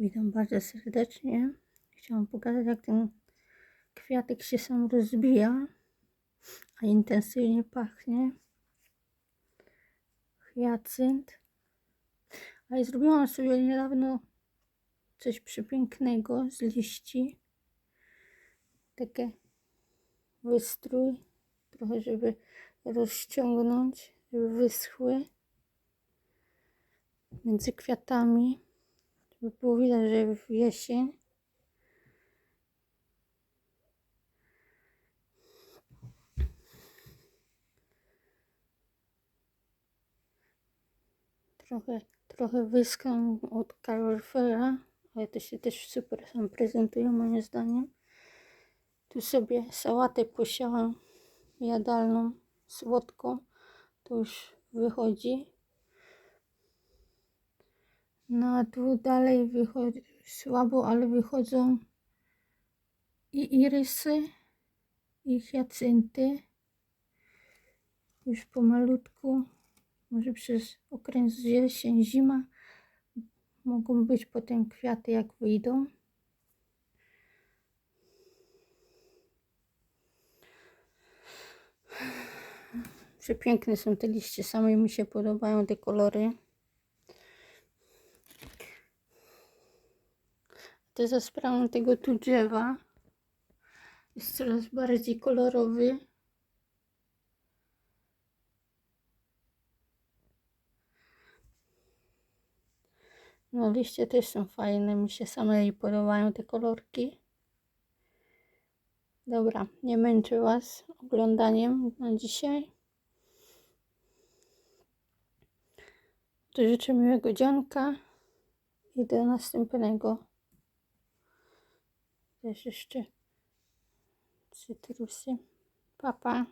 Witam bardzo serdecznie. Chciałam pokazać, jak ten kwiatek się sam rozbija, a intensywnie pachnie. Hyacynt. Ale zrobiłam sobie niedawno coś przepięknego z liści. Takie wystrój, trochę żeby rozciągnąć, żeby wyschły między kwiatami, było widać, że w jesień. Trochę, trochę wyschną od kaloryfera, ale to się też super sam prezentuje moim zdaniem. Tu sobie sałatę posiałam jadalną, słodką. To już wychodzi. No a tu dalej wychodzi słabo, ale wychodzą i irysy, i hiacynty. Już pomalutku, może przez okres jesień, zima mogą być potem kwiaty jak wyjdą. Przepiękne są te liście, same mi się podobają te kolory. To za sprawą tego tu drzewa jest coraz bardziej kolorowy. No liście też są fajne, mi się same podobają te kolorki. Dobra, nie męczę Was oglądaniem na dzisiaj. To życzę miłego dzionka i do następnego. Теж ще цитрусі. Па-па.